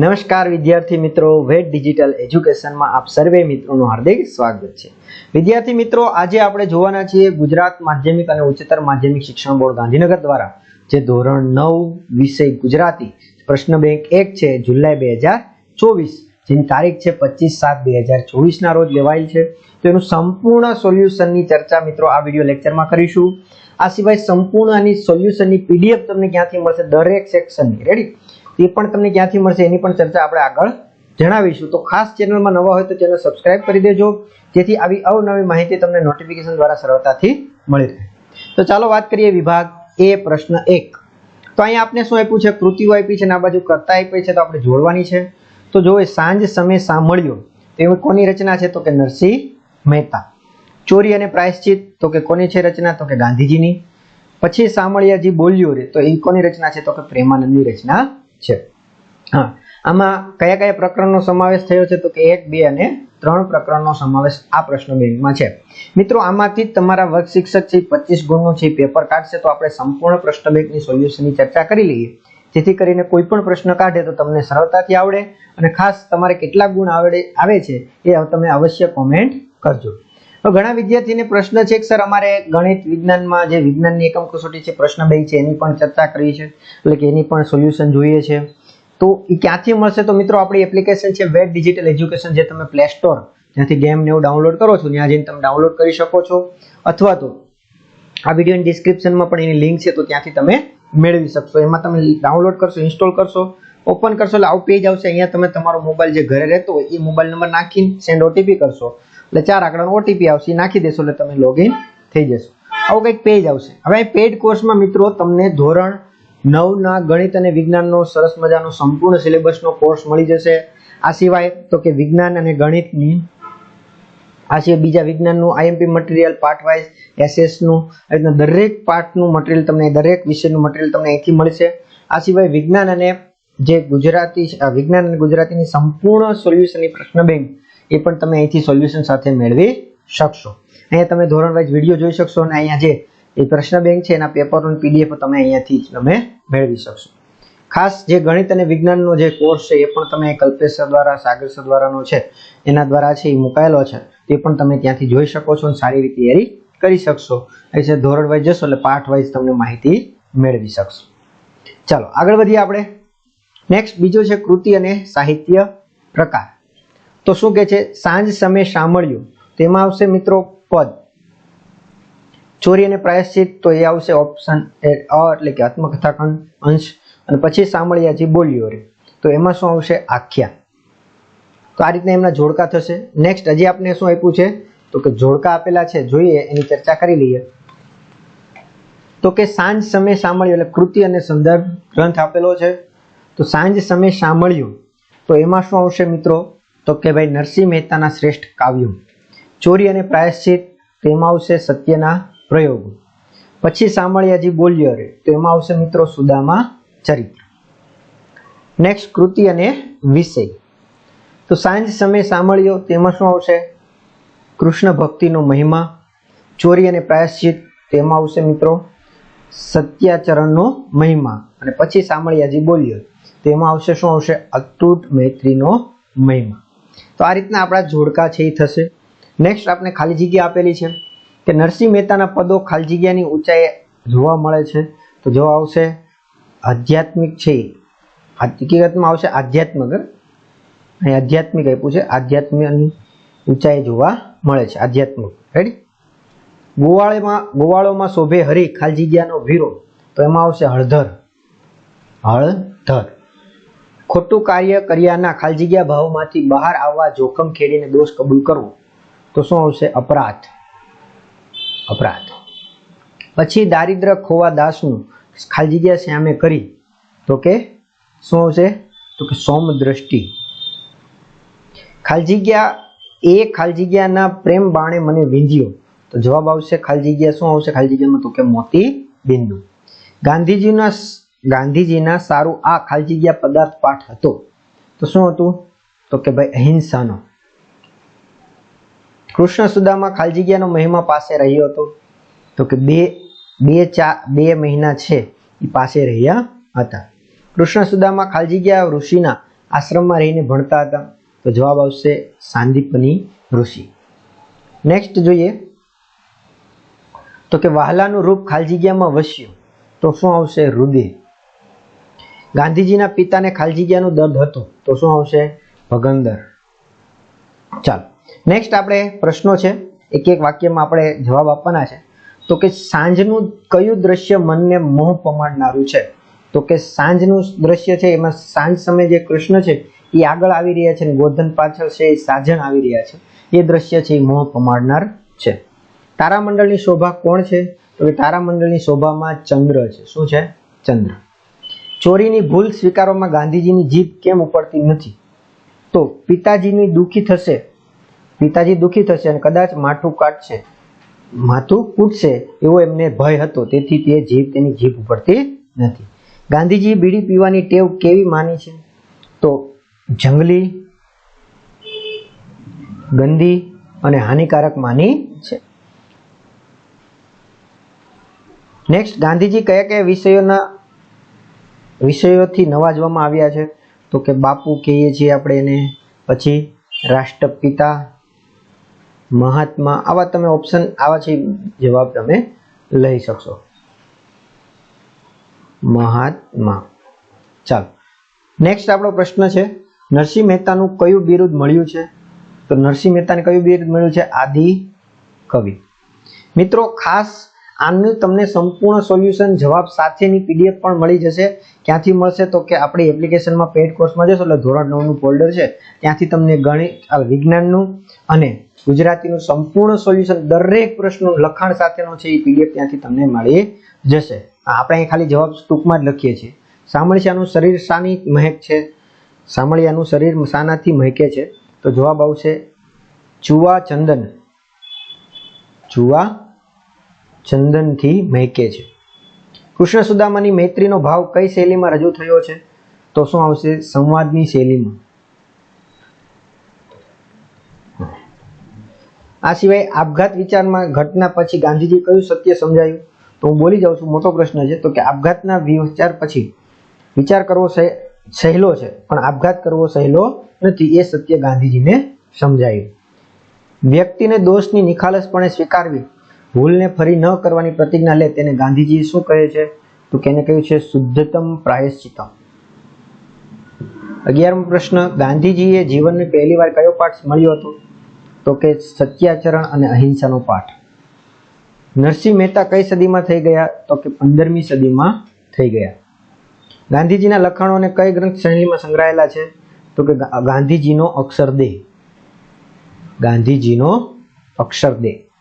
નમસ્કાર વિદ્યાર્થી મિત્રો વેટ ડિજિટલ એજ્યુકેશનમાં આપ સર્વે મિત્રોનું હાર્દિક સ્વાગત છે. વિદ્યાર્થી મિત્રો, આજે આપણે જોવાના છીએ ગુજરાત માધ્યમિક અને ઉચ્ચતર માધ્યમિક શિક્ષણ બોર્ડ ગાંધીનગર દ્વારા, જે ધોરણ નવ વિષય ગુજરાતી પ્રશ્ન બેંક એક છે, જુલાઈ બે હજાર ચોવીસ. જેની તારીખ છે પચીસ સાત બે હજાર ચોવીસના રોજ લેવાયેલ છે. તો એનું સંપૂર્ણ સોલ્યુશનની ચર્ચા મિત્રો આ વીડિયો લેક્ચરમાં કરીશું. આ સિવાય સંપૂર્ણ આની સોલ્યુશનની પીડીએફ તમને ક્યાંથી મળશે, દરેક સેક્શનની. રેડી એ પણ તમને ક્યાંથી મળશે એની પણ ચર્ચા આપણે આગળ જણાવીશું. તો ખાસ ચેનલમાં નવા હોય તો ચેનલ સબસ્ક્રાઇબ કરી દેજો. જેથી આવી અવનવી માહિતી તમને નોટિફિકેશન દ્વારા સરળતાથી મળી રહે. તો ચાલો વાત કરીએ વિભાગ એ, પ્રશ્ન એક. તો અહીંયા આપણે શું આપ્યું છે? કૃતિઓ આપી છે અને આ બાજુ કરતા આપી છે તો આપણે જોડવાની છે. તો જો એ સાંજ સમય સાંભળ્યો. તો એ કોની રચના છે? તો કે નરસિંહ મહેતા. ચોરી અને પ્રાયશ્ચિત તો કે કોની છે રચના? તો કે ગાંધીજીની. પછી સામળિયાજી બોલ્યો રે. તો એ કોની રચના છે? તો કે પ્રેમાનંદની રચના છે. હા. આમાં કયા કયા પ્રકરણનો સમાવેશ થયો છે? તો કે એક, બે અને ત્રણ પ્રકરણનો સમાવેશ આ પ્રશ્ન બેંકમાં છે. મિત્રો, આમાંથી તમારા વર્ગ શિક્ષક છે પચીસ ગુણનું છે પેપર કાઢશે, તો આપણે સંપૂર્ણ પ્રશ્ન બેંકની સોલ્યુશનની ચર્ચા કરી લઈએ. જેથી કરીને કોઈ પણ પ્રશ્ન કાઢે તો તમને સરળતાથી આવડે અને ખાસ તમારે કેટલા ગુણ આવડે, આવે છે, એ તમે અવશ્ય કોમેન્ટ કરજો. ઘણા વિદ્યાર્થીને પ્રશ્ન છે કે, સર, અમારે ગણિત વિજ્ઞાનમાં જે વિજ્ઞાનની એકમ કસોટી છે, પ્રશ્ન બે છે, એની પણ ચર્ચા કરી છે, એટલે કે એની પણ સોલ્યુશન જોઈએ છે. તો એ ક્યાંથી મળશે? તો મિત્રો, આપણી એપ્લિકેશન છે વેટ ડિજિટલ એજ્યુકેશન જે તમે પ્લે સ્ટોર જ્યાંથી ગેમ ને એવું ડાઉનલોડ કરો છો, ત્યાં જઈને તમે ડાઉનલોડ કરી શકો છો. અથવા તો આ વિડીયોની ડિસ્ક્રિપ્શનમાં પણ એની લિંક છે, તો ત્યાંથી તમે મેળવી શકશો. એમાં તમે ડાઉનલોડ કરશો ઇન્સ્ટોલ કરશો ઓપન કરશો, એટલે આવું પેજ આવશે. અહીંયા તમે તમારો મોબાઈલ જે ઘરે રહેતો હોય, એ મોબાઈલ નંબર નાખીને સેન્ડ ઓટીપી કરશો. એટલે ચાર આંકડાનો ઓટીપી આવશે. નાખી દેશો એટલે તમે લોગિન થઈ જશો. આવું કંઈક પેજ આવશે. હવે પેડ કોર્સમાં મિત્રો તમને ધોરણ નવના ગણિત અને વિજ્ઞાનનો સરસ મજાનો સંપૂર્ણ સિલેબસનો કોર્સ મળી જશે. આ સિવાય તો કે વિજ્ઞાન અને ગણિતની, આ સિવાય બીજા વિજ્ઞાનનું આઈએમપી મટીરિયલ પાર્ટ વાઇઝ એસએસનું આવી રીતના દરેક પાર્ટનું મટીરિયલ તમને, દરેક વિષયનું મટીરિયલ તમને અહીંથી મળશે. આ સિવાય વિજ્ઞાન અને જે ગુજરાતી વિજ્ઞાન અને ગુજરાતીની સંપૂર્ણ સોલ્યુશનની પ્રશ્ન બેંક એ પણ તમે અહીંથી સોલ્યુશન સાથે મેળવી શકશો. અહીંયા તમે ધોરણ વાઇઝ વીડિયો જોઈ શકશો અને અહીંયા જે એ પ્રશ્ન બેંક છે, એના પેપરનું પીડીએફ તમે અહીંયાથી તમે મેળવી શકશો. ખાસ જે ગણિત અને વિજ્ઞાનનો જે કોર્સ છે, એ પણ તમે કલ્પેશ સર દ્વારા, સાગર સર દ્વારાનો છે, એના દ્વારા છે એ મુકાયેલો છે. તે પણ તમે ત્યાંથી જોઈ શકો છો અને સારી રીતે તૈયારી કરી શકશો. એ છે ધોરણ વાઇઝ જશો એટલે પાઠ વાઇઝ તમને માહિતી મેળવી શકશો. ચાલો, આગળ વધીએ આપણે. નેક્સ્ટ બીજો છે કૃતિ અને સાહિત્ય પ્રકાર. તો શું કે છે? સાંજ સમય સાંભળ્યું. તેમાં આવશે મિત્રો પદ. ચોરી અને પ્રાયશ્ચિત, તો એ આવશે ઓપ્શન એ અ એટલે કે આત્મકથાખંડ, અંશ. અને પછી સાંભળ્યાજી બોલ્યો રે. તો એમાં શું આવશે? આખ્યા. તો આ રીતના એમના જોડકા થશે. નેક્સ્ટ હજી આપણે શું આપ્યું છે? તો કે જોડકા આપેલા છે. જોઈએ, એની ચર્ચા કરી લઈએ. તો કે સાંજ સમય સાંભળ્યું, એટલે કૃતિ અને સંદર્ભ ગ્રંથ આપેલો છે. તો સાંજ સમય સાંભળ્યું. તો એમાં શું આવશે મિત્રો? તો કે ભાઈ નરસિંહ મહેતાના શ્રેષ્ઠ કાવ્યો. ચોરી અને પ્રાયશ્ચિત તો આવશે સત્યના પ્રયોગો. પછી સાંભળ્યાજી બોલ્યો રે તો એમાં આવશે મિત્રો સુદામા ચરિત્ર. નેક્સ્ટ કૃતિ અને વિષય. તો સાંજ સમય સાંભળ્યો, તેમાં શું આવશે? કૃષ્ણ ભક્તિનો મહિમા, ચોરી અને પ્રાયશ્ચિત, તેમાં આવશે મિત્રો સત્યાચરણનો મહિમા. અને પછી સાંભળ્યાજી બોલ્યો, તેમાં આવશે શું આવશે? અતૂટ મૈત્રીનો મહિમા. તો આ રીતના આપણા જોડકા છે, એ થશે. નેક્સ્ટ આપણે ખાલી જગ્યા આપેલી છે કે નરસિંહ મહેતાના પદો ખાલી જગ્યાની ઊંચાઈ જોવા મળે છે. તો જો આવશે આધ્યાત્મિક છે. હકીકતમાં આવશે આધ્યાત્મિક અહીં આધ્યાત્મિક આપ્યું છે. આધ્યાત્મિકની ઊંચાઈ જોવા મળે છે. આધ્યાત્મિક રેડી ગોવાળેમાં, ગોવાળોમાં શોભે હરી ખાલી જગ્યાનો વીરો તો એમાં આવશે હળધર. હળધર. ખોટું કાર્ય કર્યાના ખાલજીગ્યા જગ્યા ભાવમાંથી બહાર આવવા જોખમ ખેડીને દોષ કબૂલ કરવો, તો શું આવશે? અપરાધ. અપરાધ. પછી દારિદ્ર ખોવા દાસનું ખાલજીગ્યા શ્યામે કરી, તો કે શું આવશે? તો કે સોમ દ્રષ્ટિ. ખાલજીગ્યા જગ્યા, એ ખાલજીગ્યાના પ્રેમ બાણે મને વિંધ્યો, તો જવાબ આવશે ખાલજીગ્યા જગ્યા શું આવશે? ખાલજીગ્યામાં તો કે મોતી બિંદુ ગાંધીજીના ગાંધીજીના સારું આ ખાલી જગ્યા પદાર્થ પાઠ હતો. તો શું હતું? તો કે ભાઈ અહિંસાનો. કૃષ્ણ સુદામા ખાલી જગ્યાનો મહિમા પાસે રહ્યો હતો. તો કે બે બે ચાર બે મહિના છે એ પાસે રહ્યા હતા. કૃષ્ણ સુદામા ખાલી જગ્યા ઋષિના આશ્રમમાં રહીને ભણતા હતા. તો જવાબ આવશે સાંદીપની ઋષિ. નેક્સ્ટ જોઈએ. તો કે વહાલાનું રૂપ ખાલી જગ્યામાં વસ્યું. તો શું આવશે? હૃદય ગાંધીજીના પિતાને ખાલી જગ્યાનું દર્દ હતું. તો શું આવશે? ભગંદર. ચાલો. નેક્સ્ટ આપણે પ્રશ્નો છે. એક એક વાક્યમાં આપણે જવાબ આપવાના છે. તો કે સાંજનું કયું દ્રશ્ય મનને મોહ પમાડનારું છે? તો કે સાંજનું દ્રશ્ય છે, એમાં સાંજ સમયે જે કૃષ્ણ છે, એ આગળ આવી રહ્યા છે અને ગોધન પાછળ છે, એ સાજણ આવી રહ્યા છે. એ દ્રશ્ય છે, એ મોહ પમાડનાર છે. તારામંડળની શોભા કોણ છે? તો કે તારામંડળની શોભામાં ચંદ્ર છે. શું છે? ચંદ્ર. ચોરીની ભૂલ સ્વીકારવામાં ગાંધીજીની જીભ કેમ ઉપડતી નથી? તો પિતાજીની દુઃખી થશે. પિતાજી દુઃખી થશે અને કદાચ માથું કાટશે. માથું કૂટશે એવો એમને ભય હતો. તેથી તે જીભ તેની જીભ ઉપડતી નથી. ગાંધીજી બીડી પીવાની ટેવ કેવી માની છે? તો જંગલી, ગંદી અને હાનિકારક માની છે. નેક્સ્ટ ગાંધીજી કયા કયા વિષયોના વિષયોથી નવાજવામાં આવ્યા છે. તો કે બાપુ કહીએ છીએ આપણે એને, પછી રાષ્ટ્રપિતા મહાત્મા, આવા તમે ઓપ્શન આવા છે જવાબ તમે લઈ શકશો. મહાત્મા. ચાલો. નેક્સ્ટ આપણો પ્રશ્ન છે, નરસિંહ મહેતાનું કયું બિરુદ મળ્યું છે? તો નરસિંહ મહેતાને કયું બિરુદ મળ્યું છે? આદિ કવિ. મિત્રો, ખાસ આનું તમને સંપૂર્ણ સોલ્યુશન જવાબ સાથેની પીડીએફ પણ મળી જશે. ક્યાંથી મળશે તો કે આપણી એપ્લિકેશનમાં પેડ કોર્સમાં જશો, એટલે ધોરણ નવનું ફોલ્ડર છે. ત્યાંથી તમને ગણિત વિજ્ઞાનનું અને ગુજરાતીનું સંપૂર્ણ સોલ્યુશન દરેક પ્રશ્નનું લખાણ સાથેનો છે એ પીડીએફ ત્યાંથી તમને મળી જશે. આપણે અહીં ખાલી જવાબ ટૂંકમાં જ લખીએ છીએ. સામળિયાનું શરીર શાની મહેક છે. સામળિયાનું શરીર શાનાથી મહેકે છે. તો જવાબ આવશે ચુવા ચંદન ચુવા ચંદનથી મહેકે છે. કૃષ્ણ સુદામાની મૈત્રીનો ભાવ કઈ શૈલીમાં રજૂ થયો છે? તો શું આવશે? સંવાદની શૈલીમાં. આ સિવાય આપઘાત વિચારમાં ઘટના પછી ગાંધીજી કયું સત્ય સમજાયું? તો હું બોલી જાઉં છું, મોટો પ્રશ્ન છે, તો કે આપઘાતના વિચાર પછી વિચાર કરવો સહે- સહેલો છે, પણ આપઘાત કરવો સહેલો નથી, એ સત્ય ગાંધીજીને સમજાયું. વ્યક્તિને દોષની નિખાલસપણે સ્વીકારવી ભૂલને ફરી ન કરવાની પ્રતિજ્ઞા લે તેને ગાંધીજી શું કહે છે? તો કે એને કહ્યું છે, શુદ્ધતમ પ્રાયશ્ચિતમ. અગિયારમો પ્રશ્ન, ગાંધીજીએ જીવનને પહેલી વાર કયો પાઠ મળ્યો હતો? તો કે સત્યાચરણ અને અહિંસાનો પાઠ. નરસિંહ મહેતા કઈ સદીમાં થઈ ગયા? તો કે પંદરમી સદીમાં થઈ ગયા. ગાંધીજીના લખાણોને કઈ ગ્રંથ શ્રેણીમાં સંગ્રહાયેલા છે? તો કે ગાંધીજીનો ગાંધીજીનો અક્ષરદેહ. ગાંધીજીનો અક્ષરદેહ.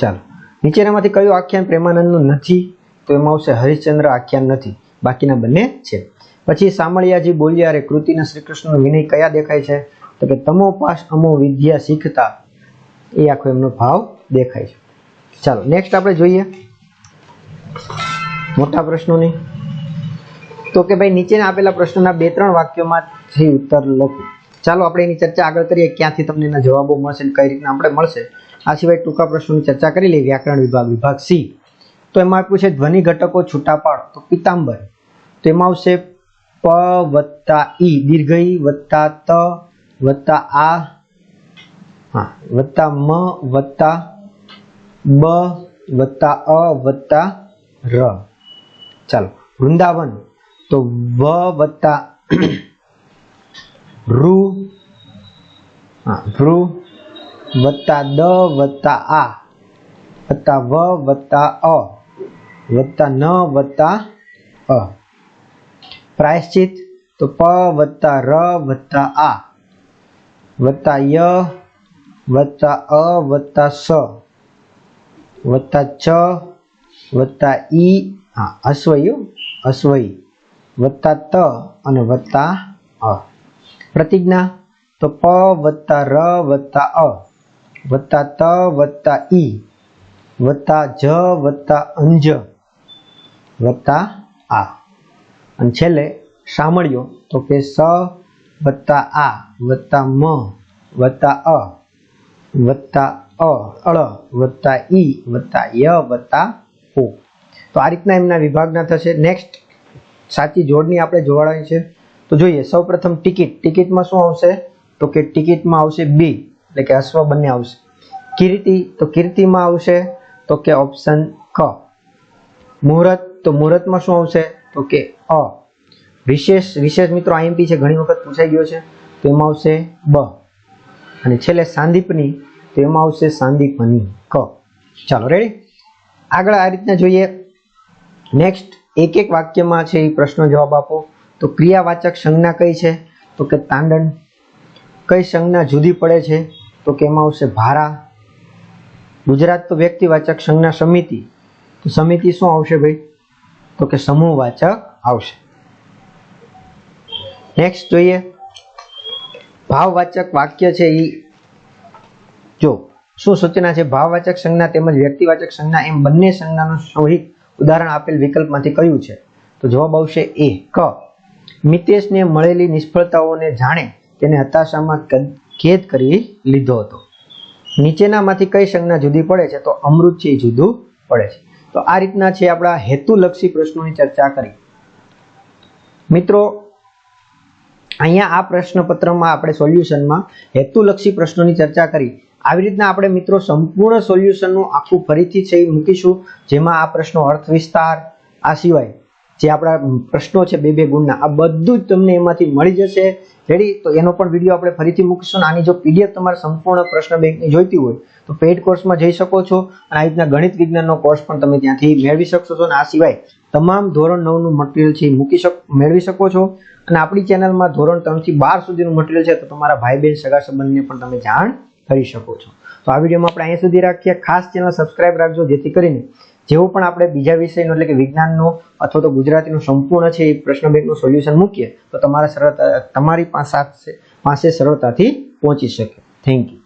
ચાલો. નીચેનામાંથી કયું આખ્યાન પ્રેમાનંદનું નથી, તો એમાં આવશે હરિશ્ચંદ્ર આખ્યાન નથી. બાકીના બંને છે. પછી સામળિયાજી બોલ્યા રે કૃતિના શ્રી વિનય કયા દેખાય છે? તો કે, તમો પાસ અમો વિદ્યા શીખતા. એ આખો એમનો ભાવ દેખાય છે. ચાલો નેક્સ્ટ આપણે જોઈએ મોટા પ્રશ્નોની. તો કે, ભાઈ, નીચેના આપેલા પ્રશ્નોના બે ત્રણ વાક્યોમાંથી ઉત્તર લખો. ચાલો, આપણે એની ચર્ચા આગળ કરીએ, ક્યાંથી તમને એના જવાબો મળશે કઈ રીતના આપણે મળશે. આ સિવાય ટૂંકા પ્રશ્નોની ચર્ચા કરી લઈએ. વ્યાકરણ વિભાગ વિભાગ સી. તો એમાં આપ્યું છે ધ્વનિ ઘટકો છૂટા પાડ તો પિતાંબર. તો એમાં આવશે પ વત્તા ઈ દીર્ઘ ઈ વત્તા ત વત્તા આ. હા, વત્તા મ વત્તા બ વત્તા અ વત્તા ર. ચાલો, વૃંદાવન. તો વ વત્તા રૂ હા ભ્રુ વત્તા દ વત્તા આ. વત્તા વ વત્તા અ. વત્તા ન વત્તા અ. પ્રાયશ્ચિત, તો પ વત્તા ર વત્તા આ. વત્તા ય વત્તા અ વત્તા સ. વત્તા ચ વત્તા ઈ. હા, અશ્વયુ અશ્વય. વત્તા ત અને વત્તા અ. પ્રતિજ્ઞા, તો પ વત્તા ર વત્તા અ. વત્તા ત, વત્તા ઈ, વત્તા જ, વત્તા અંજ, વત્તા આ. અને છેલ્લે સાંભળ્યો તો કે સ, વત્તા આ, વત્તા મ, વત્તા અ વત્તા અ, અળ, વત્તા ઈ, વત્તા ય, વત્તા ઓ તો આ રીતના એમના વિભાગના થશે. નેક્સ્ટ સાચી જોડણી આપણે જોડાણી છે. તો જોઈએ, સૌપ્રથમ ટિકિટ. ટિકિટમાં શું આવશે? તો કે ટિકિટમાં આવશે બી. એટલે કે અશ્વ બંને આવશે. કીર્તિ તો કીર્તિમાં આવશે, તો કે ઓપ્શન ક. મુહૂર્ત, તો મુહૂર્તમાં શું આવશે? તો કે અ. વિશેષ વિશેષ મિત્રો આઈએમપી છે, ઘણી વખત પૂછાઈ ગયો છે, તો એમાં આવશે બ. અને છેલ્લે સાંદીપની, તો એમાં આવશે સાંદીપની ક. ચાલો રેડી આગળ આ રીતના જોઈએ. નેક્સ્ટ એક એક વાક્યમાં છે એ પ્રશ્નો જવાબ આપો. તો ક્રિયાવાચક સંજ્ઞા કઈ છે? તો કે તાંડન કઈ સંજ્ઞા જુદી પડે છે? તો કેમાં આવશે ભારા. ગુજરાત તો વ્યક્તિવાચક સંજ્ઞા સમિતિ. તો સમિતિ શું આવશે ભાઈ? તો કે સમૂહવાચક આવશે. નેક્સ્ટ જોઈએ. ભાવવાચક વાક્ય છે એ જો, શું સૂચના છે? ભાવવાચક સંજ્ઞા તેમજ વ્યક્તિવાચક સંજ્ઞા એમ બંને સંજ્ઞાનું સૌહિક ઉદાહરણ આપેલ વિકલ્પમાંથી કયું છે? તો જવાબ આવશે એ, ક. મિતેશને મળેલી નિષ્ફળતાઓને જાણે તેને હતાશામાં ખેદ કરી લીધો હતો. નીચેનામાંથી કઈ સંજ્ઞા જુદી પડે છે તો અમૃત છે જુદું પડે છે. તો આ રીતના છે આપણા હેતુલક્ષી પ્રશ્નોની ચર્ચા કરી. મિત્રો, અહીંયા આ પ્રશ્નપત્રમાં આપણે સોલ્યુશનમાં હેતુલક્ષી પ્રશ્નોની ચર્ચા કરી. આવી રીતના આપણે મિત્રો સંપૂર્ણ સોલ્યુશનનું આખું ફરીથી છે મૂકીશું, જેમાં આ પ્રશ્નો અર્થ વિસ્તાર આ સિવાય જે આપણા પ્રશ્નો છે બે બે ગુણના, આ બધું જ તમને એમાંથી મળી જશે. રેડી તો એનો પણ વીડિયો આપણે ફરીથી મૂકીશું આની જો પીડીએફ તમારે સંપૂર્ણ પ્રશ્ન બેંકની જોઈતી હોય, તો પેઇડ કોર્સમાં જઈ શકો છો. અને આ રીતના ગણિત વિજ્ઞાનનો કોર્સ પણ તમે ત્યાંથી મેળવી શકશો છો. અને આ સિવાય તમામ ધોરણ નવનું મટીરિયલ છે મૂકી શક, મેળવી શકો છો. અને આપણી ચેનલમાં ધોરણ ત્રણથી બાર સુધીનું મટીરિયલ છે, તો તમારા ભાઈ બહેન સગા સંબંધને પણ તમે જાણ કરી શકો છો. તો આ વિડીયોમાં આપણે અહીંયા સુધી રાખીએ. ખાસ ચેનલ સબસ્ક્રાઇબ રાખજો, જેથી કરીને જેવું પણ આપણે બીજા વિષયનું એટલે કે વિજ્ઞાનનો અથવા તો ગુજરાતીનું સંપૂર્ણ છે એ પ્રશ્ન બેંકનું સોલ્યુશન મૂકીએ, તો તમારા સરળતા, તમારી પાસે પાસે સરળતાથી પહોંચી શકે. Thank you